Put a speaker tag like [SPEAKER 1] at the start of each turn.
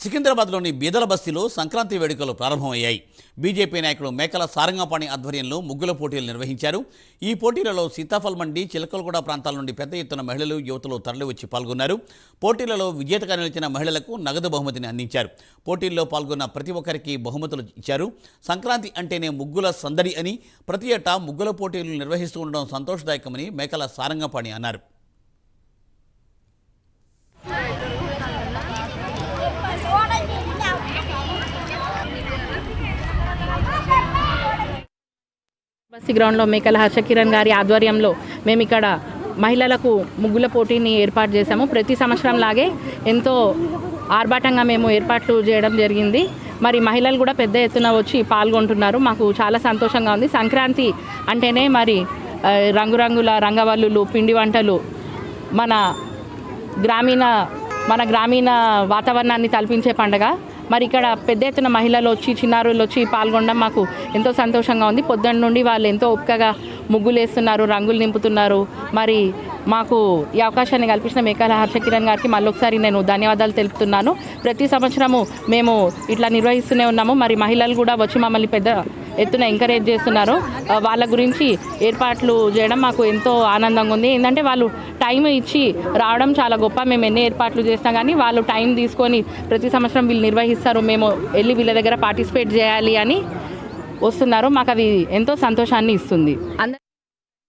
[SPEAKER 1] సికింద్రాబాద్లోని బీదల బస్తీలో సంక్రాంతి వేడుకలు ప్రారంభమయ్యాయి. బీజేపీ నాయకుడు మేకల సారంగపాణి ఆధ్వర్యంలో ముగ్గుల పోటీలు నిర్వహించారు. ఈ పోటీలలో సీతాఫల్ మండి చిలకలగూడ ప్రాంతాల నుండి పెద్ద ఎత్తున మహిళలు యువతలు తరలివచ్చి పాల్గొన్నారు. పోటీలలో విజేతగా నిలిచిన మహిళలకు నగదు బహుమతిని అందించారు. పోటీల్లో పాల్గొన్న ప్రతి ఒక్కరికి బహుమతులు ఇచ్చారు. సంక్రాంతి అంటేనే ముగ్గుల సందడి అని ప్రతి ఏటా ముగ్గుల పోటీలు నిర్వహిస్తూ ఉండడం సంతోషదాయకమని మేకల సారంగపాణి అన్నారు.
[SPEAKER 2] బస్సి గ్రౌండ్లో మేకల హర్షకిరణ్ గారి ఆధ్వర్యంలో మేము ఇక్కడ మహిళలకు ముగ్గుల పోటీని ఏర్పాటు చేశాము. ప్రతి సంవత్సరం లాగే ఎంతో ఆర్భాటంగా మేము ఏర్పాట్లు చేయడం జరిగింది. మరి మహిళలు కూడా పెద్ద ఎత్తున వచ్చి పాల్గొంటున్నారు. మాకు చాలా సంతోషంగా ఉంది. సంక్రాంతి అంటేనే మరి రంగురంగుల రంగవల్లులు పిండి వంటలు మన గ్రామీణ మన గ్రామీణ వాతావరణాన్ని తలపించే పండగ. మరి ఇక్కడ పెద్ద ఎత్తున మహిళలు వచ్చి చిన్నారులు వచ్చి పాల్గొనడం మాకు ఎంతో సంతోషంగా ఉంది. పొద్దున్న నుండి వాళ్ళు ఎంతో ఓపికగా ముగ్గులు వేస్తున్నారు రంగులు నింపుతున్నారు. మరి మాకు ఈ అవకాశాన్ని కల్పించిన మేకాల హర్షకిరణ్ గారికి మళ్ళొకసారి నేను ధన్యవాదాలు తెలుపుతున్నాను. ప్రతి సంవత్సరము మేము ఇట్లా నిర్వహిస్తూనే ఉన్నాము. మరి మహిళలు కూడా వచ్చి మమ్మల్ని పెద్ద ఎత్తున ఎంకరేజ్ చేస్తున్నారు. వాళ్ళ గురించి ఏర్పాట్లు చేయడం మాకు ఎంతో ఆనందంగా ఉంది. ఏంటంటే వాళ్ళు టైం ఇచ్చి రావడం చాలా గొప్ప. మేము ఎన్ని ఏర్పాట్లు చేసినా కానీ వాళ్ళు టైం తీసుకొని ప్రతి సంవత్సరం వీళ్ళు నిర్వహిస్తారు. మేము వెళ్ళి వీళ్ళ దగ్గర పార్టిసిపేట్ చేయాలి అని వస్తున్నారు. మాకు అది ఎంతో సంతోషాన్ని ఇస్తుంది. అందరి